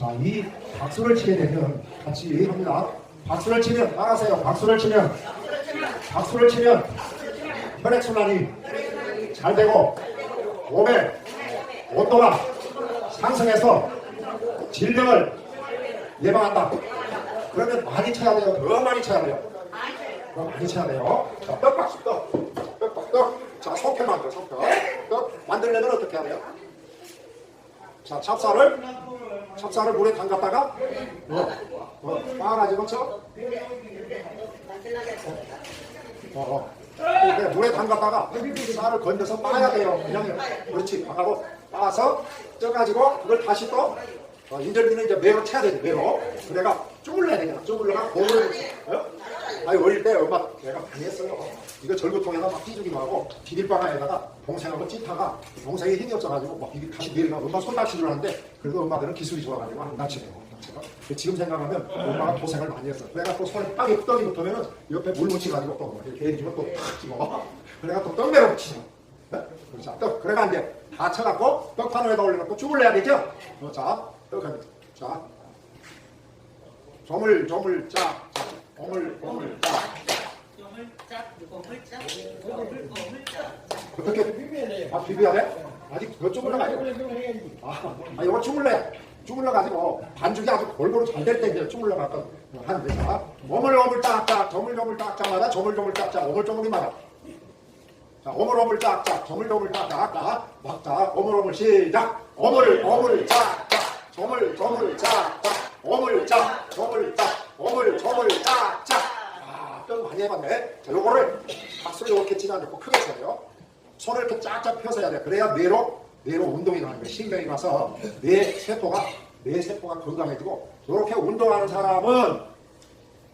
자, 이 박수를 치게 되면 같이 합니다. 박수를 치면 따라하세요. 박수를 치면 박수를 치면 혈액 순환이 잘 되고 몸의 온도가 상승해서 질병을 예방한다. 그러면 많이 쳐야 돼요. 더 많이 쳐야 돼요. 더 많이 쳐야 돼요. 자, 떡박수 떡. 떡박 떡. 자, 속해 만들어, 속해. 떡 만들려면 어떻게 해야 돼요? 자, 찹쌀을 찹쌀을 물에 담갔다가 어, 어, 빻아가지고 쳐. 어, 어. 물에 담갔다가 쌀을 건져서 빻아야 돼요. 그냥 그렇지. 하고 빻아서 쪄가지고 그걸 다시 또 어, 인절미는 이제 매로 쳐야 되지 매로. 그래가 쭈물러야 되잖아. 쭈물러가 고무를 어? 아니 어릴 때 엄마 내가 많이 했어요. 이거 절구통에다 막 띠주기만 하고 비닐바가에다가 동생하고 찐타가 동생이 힘이 없어가지고 막 비닐 다시 내리가 엄마 손 다치줄 알았는데 그래도 엄마들은 기술이 좋아가지고 안 다치네요. 지금 생각하면 엄마가 고생을 많이 했어. 내가 또 손에 딱이 떡이 붙으면은 옆에 물 묻혀가지고 또 이렇게 해주면 또탁 집어. 그래가 또 떡내로 붙이죠. 네? 자, 떡. 그래가 이제 다 쳐갖고 떡판에다 올려놓고 죽을 내야 되죠? 어, 자, 떡합니다. 자, 조물, 조물, 짜. 자, 오물, 오물, 짜. 고물짝, 고물짝, 고물, 고물짝. 어떻게 비벼야 아, 비벼야 돼? 아직 주물러 가지고. 아, 아, 이거 주물러. 주물러 가지고 반죽이 아주 골고루 잘 될 때 이제 주물러 갖고 하는데 자, 오물 오물 딱딱, 조물 조물 딱딱마다 조물 조물 딱딱, 오물 조물이마다. 자, 오물 오물 딱딱, 조물 조물 딱딱, 딱, 막딱, 오물 오물 시작. 오물 오물 딱딱, 조물 조물 딱딱, 오물 짝, 조물 짝, 오물 조물 딱딱. 아, 떡 많이 해봤네. 자, 요거를 박수를 이렇게 치지 않고 크게 쳐요. 손을 이렇게 쫙쫙 펴서 해야 돼. 그래야 뇌로, 뇌로 운동이 가는 거야. 신경이 가서 뇌 세포가, 뇌 세포가 건강해지고, 이렇게 운동하는 사람은,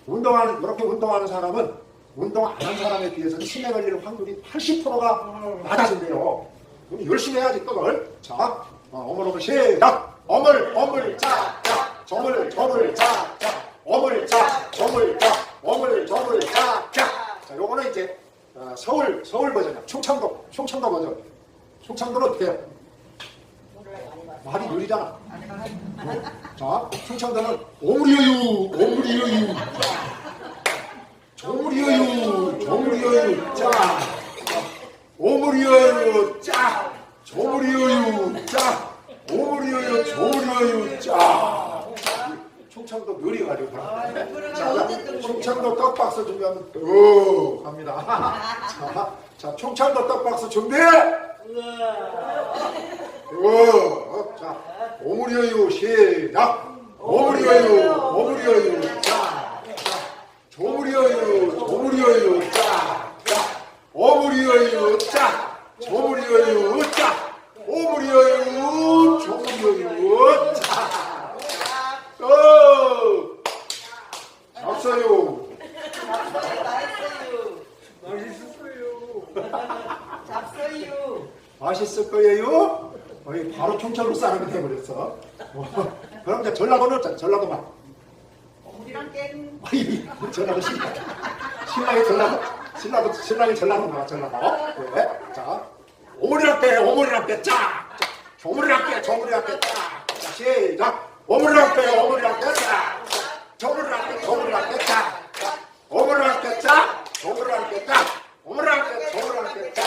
운동하는, 이렇게 운동하는 사람은, 운동 안 한 사람에 비해서는 치매 걸리는 확률이 80%가 낮아진대요. 그럼 열심히 해야지, 떡을. 자, 어, 어머러물 시작! 어물, 어물, 짜, 짜! 저물, 저물, 짜, 짜! 어물, 짜, 저물, 짜! 어물, 저물, 짜, 짜! 자, 요거는 이제 어, 서울 서울 버전이야. 충청도 충청도 버전. 충청도는 어떻게 해요? 말이 느리잖아. 어? 자, 충청도는 오물이어유, 오물이어유, 조물이어유, 조물이어유, 짜, 오물이어유, 짜, 조물이어유, 짜, 오물이어유, 조물이어유, 짜. 충청도 느려가지고 그러는데. 자, 자, 충청도 떡박스 준비하면 또 갑니다. 자, 자, 충청도 떡박스 준비. 오, 자, 오물이어유 시작. 오물이어유, 오물이어유, 자, 자, 조물이어유, 조물이어유, 자, 자, 오물이어유, 자, 조물이어유, 자, 오물이어유, 조물이어유, 자. 어, 잡서요. 잡서유. 맛있을 거예요. 거의 바로 충청도 사람이 돼버렸어. 어, 그럼 이제 전라도는 어쩌- 전라도만. 우리랑 깬 아이, 전라도 신랑. 신랑이 전라도. 신라도, 신랑이 전라도 나와, 전라도. 네. 자, 오물이랑 빼, 오물이랑 빼, 짜! 짜. 조물이랑 빼, 조물이랑 빼, 짜! 자, 시작! 오물이랑 빼, 오물이랑 빼, 짜! 짜. 조물이랑 빼, 조물이랑 빼, 짜! 짜. 오물이랑 빼, 짜! 조물이랑 빼, 짜! 오물이랑 빼, 조물이랑 빼, 짜!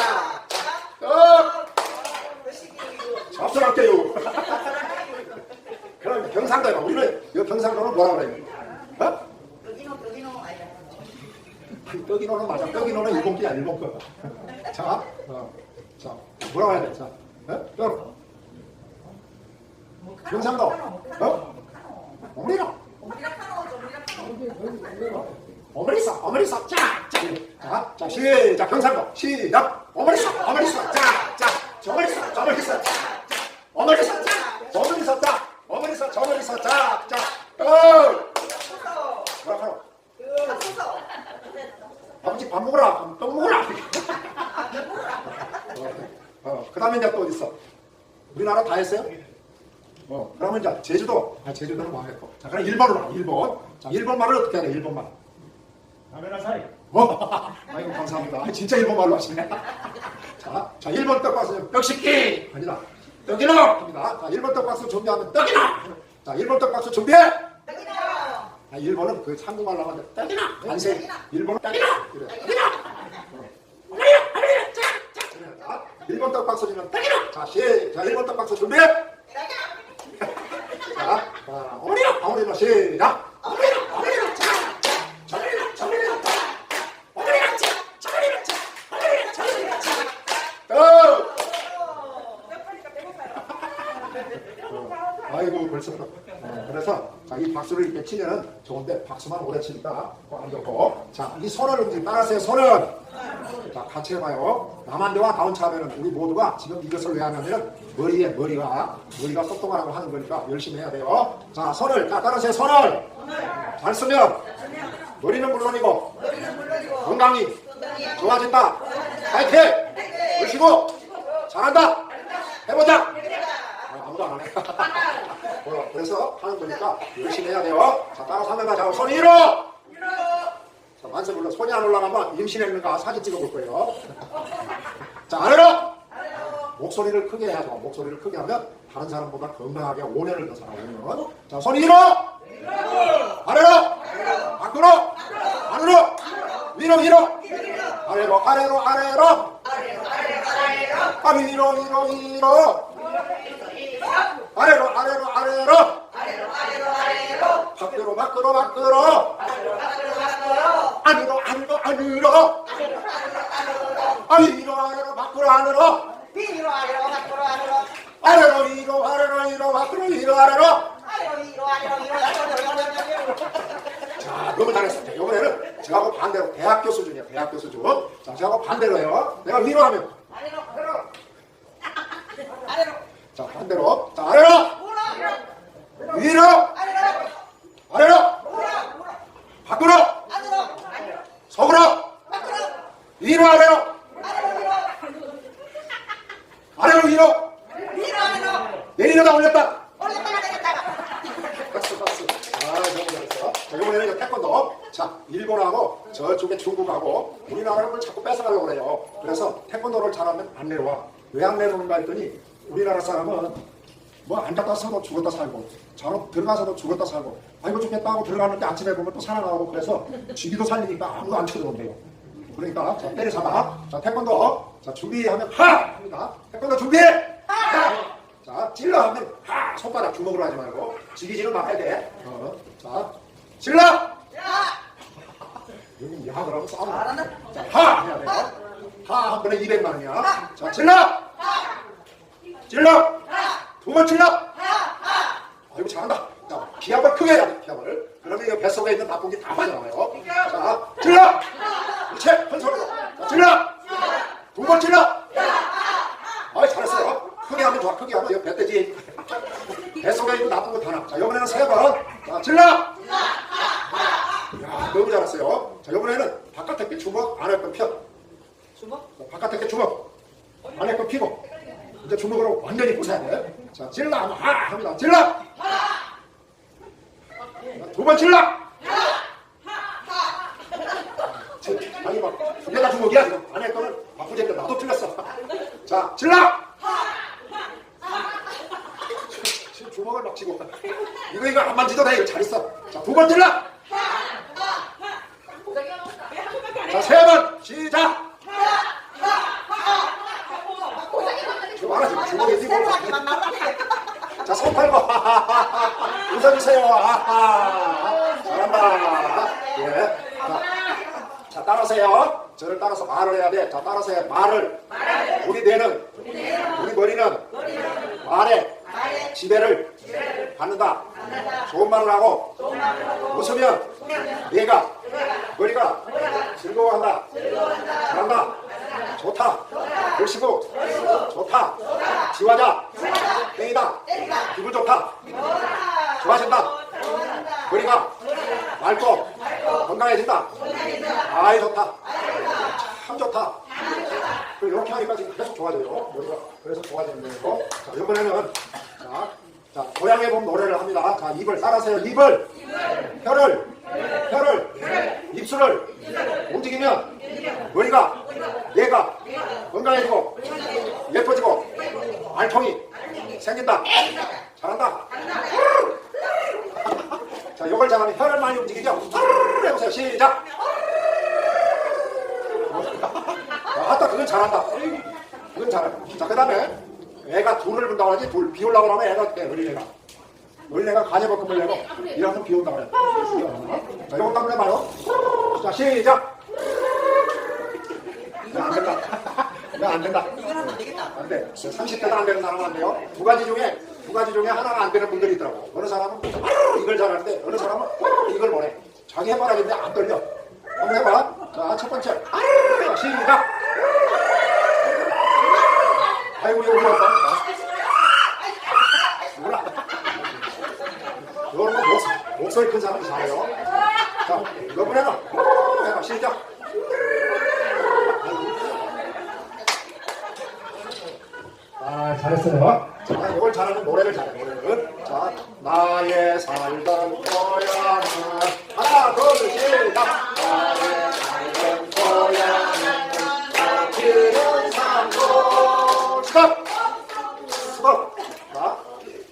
짜. 어! 잡수할게요. 그럼 경상도야. 우리는 이 경상도는 뭐라 그래요? 어? 아니, 떡이노는 맞아. 떡이노는 일본 끼야, 일본 거. 자, 어, 자, 뭐라고 해야 돼? 자, 어? 떡. 경상도. 어? 써, 어머니 써. 자, 자, 자, 자, 시작. 경상도. 시작. 어머니 써. 자, 자, 저머니 써. 자, 자, 써. 자, 저머니 써. 자, 자, 떡. 잡서서. 뭐라고? 잡서서. 아버지 밥 먹으라. 떡 먹으라. 어, 그 다음에 이제 또 어디 있어? 우리나라 다 했어요? 어, 그러면 이제 제주도. 아, 제주도는 망했고. 자, 그럼 일본으로 가, 일본. 자, 일본 말을 어떻게 돼, 일본 말? 카메라 사이. 어, 아이고, 감사합니다. 아, 진짜 일본 말로 하시네. 자, 자, 일본 떡박스 떡식기! 아니다. 떡이노! 입니다. 자, 일본 떡박스 준비하면 떡이노! 자, 1번 떡박수 준비! 떡이노. 아, 일본은 그 한국말로 하면 떡이나! 반세 일본은 떡이나! 그래. 떡이나! 자, 일본 떡박수 주면 떡이나! 자, 시, 자, 일본 떡박수 준비 자, 자, 어머니나 어머니나 시작 어머니나 어머니나 자, 자, 저머니나 저머니나 자, 어머니나 자, 저머니나 자, 어머니나 저머니나 자, 떡! 아이고 벌써 어, 그래서 자, 이 박수를 이렇게 치면 좋은데 박수만 오래 치니까 꼭안 좋고. 자이 손을 움직 따라하세요 손을 자 같이 해봐요. 남한대와 다운차하면 우리 모두가 지금 이것을 왜 하냐면 머리에 머리가 머리가 똑똑하라고 하는 거니까 열심히 해야 돼요. 자 손을 자 따라하세요 손을 잘 쓰면 머리는 물론이고 건강이 좋아진다. 파이팅! 열시고 잘한다. 해보자 아, 아무도 안 하네. 어, 그래서 하는 거니까 열심히 해야 돼요. 자, 따라서 하면 자, 손 위로! 자, 만세 불러. 손이 안 올라가면 임신했는가 사진 찍어 볼 거예요. 자, 아래로! 목소리를 크게 해야죠. 목소리를 크게 하면 다른 사람보다 건강하게 5년을 더 살아요. 5년. 자, 손 위로! 아래로! 밖으로! 안으로! 위로, 위로! 아래로, 아래로, 아래로! 아, 위로, 위로, 위로! 아래로 아래로 아래로. 밖으로 밖으로 밖으로. 안으로 안으로 안으로. 아위로 아래로 밖으로 안으로. 위로 아래로 밖으로 아래로 아래로 위로 아래로 위로 밖으로 위로 아래로. 아래로 위로 아래로 위로 아래로 자 너무 잘했습니다. 이번에는 저하고 반대로 대학교 수준이야 대학교 수준 자 저하고 반대로 해요. 내가 위로 하면 아래로 아래로 아래로 자 반대로 자 아래로 우라 위로 아래로 아래로 우라 우라 밖으로 안으로 속으로 밖으로 위로 아래로 아래로 위로 아래로 위로 위로 아래로 내리려다 올렸다 올렸다가 내렸다가 박수 박수. 아 너무 잘했어. 자 이번에는 이거 태권도. 자 일본하고 저쪽에 중국하고 우리나라를 자꾸 뺏어가려고 그래요. 그래서 태권도를 잘하면 안 내려와. 왜 안 내려오는가 했더니 우리나라 사람은 뭐 앉았다 서도 죽었다 살고 자로 들어가서도 죽었다 살고 아이고 좋겠다 하고 들어가는데 아침에 보면 또 살아나오고 그래서 쥐기도 살리니까 아무도 안 쳐들어온대요. 그러니까 자 때려 잡아. 자 태권도. 자 준비하면 하 합니다. 태권도 준비. 하. 자, 찔러 하면 하! 손가락 주먹으로 하지 말고 지기지는 막아야 돼. 어. 자, 찔러! 야 여기 야 그러면 싸움. 잘한다 자, 하! 해야 돼요. 하! 한 번에 200만 원이야. 자, 찔러! 찔러! 두번 찔러! 아이고 잘한다. 자, 기압을 크게 해야 돼, 기압을. 그러면 이 뱃속에 있는 나쁜 게 다 빠져나와요. 자, 찔러! 그렇지, 큰 소리로. 자, 찔러! 두 번 찔러! 아이 잘했어요. 크게 하면 좋아. 크게 하면 이거 배돼지. 뱃속에 있는 나쁜 거 다 나. 자, 이번에는 세 번. 자, 찔러! 야, 너무 잘했어요. 자, 이번에는 바깥에 게 주먹, 안에 거 펴. 주먹 자, 바깥에 게 주먹, 안에 거 피고. 이제 주먹으로 완전히 부숴야 돼. 자, 하면 하! 합니다. 찔러! 두번 찔러! 지- 아니 막두 개가 주먹이야 지금 안에 거는 바꾸제때 나도 틀렸어 자 찔러 지금 주먹을 막 치고 이거 이거 안 만지도 돼 이거 잘 있어 자 두번 찔러 자 세 번 시작 지금 알아 지금 주먹이 뛰고 하기만 말하네 자손 팔고 웃어주세요 아하 잘한다 예. 자, 자 따라서요. 저를 따라서 말을 해야 돼 자 따라서 해 말을. 우리 뇌는 우리 머리는 말에 지배를 받는다. 좋은 말을 하고 웃으면 뇌가 머리가 즐거워한다. 잘한다. 좋다. 글씨고 좋다. 지화자. 땡이다. 기분 좋다. 좋아진다 머리가 맑고 건강해진다. 아이 좋다. 참 좋다. 이렇게 하니까 지금 계속 좋아져요. 머리가 그래서 좋아지는 거고 자 이번에는 자, 자 고향에 봄 노래를 합니다. 자 입을 따라서요. 입을. 혀를. 혀를. 입술을. 움직이면 머리가 뇌가 건강해지고 예뻐지고 알통이 생긴다. 잘한다 이걸 잘하면 혀를 많이 움직이죠. 해보세요. 시작. 아, 아따 그건 잘한다. 그건 잘한다. 자, 그 다음에 애가 둘을 분다고 하지 둘 비 올라고 하면 애가 어때? 어린애가. 어린애가 가녀볶음을 내고 이러면 비온다고 그래. 자, 이거 한번 해봐요. 자, 시작. 이거 안 된다. 이거 안 된다. 이건 하면 안 되겠다. 안 돼. 30대도 안 되는 사람은 안 돼요. 두 가지 중에, 두 가지 중에 하나가 안 되는 분들이 있더라고. 어느 사람은 이걸 잘하는데, 어느 사람은 이걸 못해. 자기 해봐라는데 안 떨려. 한번 해봐. 자, 첫 번째. 시작! 아이고, 이거 울었다. 몰라. 뭐 목소리, 큰 사람이 잘해요. 자, 이번에는 해봐. 시작! 잘했어요. 자, 이걸 잘하는 노래를 잘해, 노래를. 자, 나의 살던 고향은 하나, 둘, 시작. 나의 살던 고향은 나기는 산고 스톱! 스톱! 자,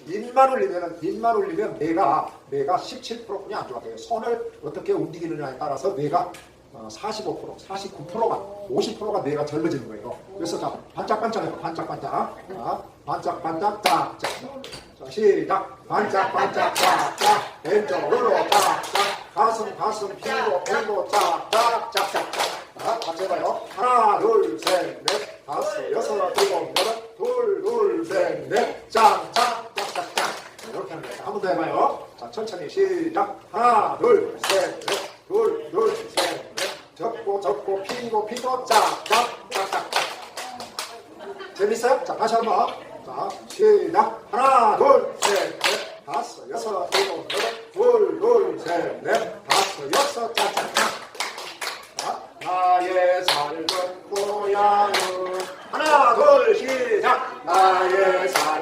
입만 올리면은, 입만 올리면 뇌가, 뇌가 17%뿐이 안 좋아져요. 손을 어떻게 움직이느냐에 따라서 뇌가 어, 45%, 49%가, 50%가 뇌가 젊어지는 거예요. 그래서 자, 반짝반짝해요. 반짝반짝. 자, 반짝반짝, 짝, 짝. 자, 시작. 반짝반짝, 짝, 짝. 왼쪽으로, 짝, 짝. 가슴, 가슴, 피고, 배고, 짝, 짝, 짝, 짝, 짝. 자, 같이 해봐요. 하나, 둘, 셋, 넷, 다섯, 여섯, 일곱, 여덟, 둘, 둘, 셋, 넷, 짝, 짝, 짝, 짝, 짝. 이렇게 하는 거예요. 한 번 더 해봐요. 자, 천천히 시작. 하나, 둘, 셋, 넷, 둘, 둘, 셋, 넷. 접고, 피고, 피고, 짝, 짝, 짝, 짝, 짝. 재밌어요? 자, 다시 한 번. 자, 시작. 하나, 둘, 셋, 넷, 다섯, 여섯, 일곱, 여덟, 둘, 둘, 셋, 넷, 다섯, 여섯, 짝, 짝, 짝. 자, 나의 살던 고향은 하나 둘 시작 나의 살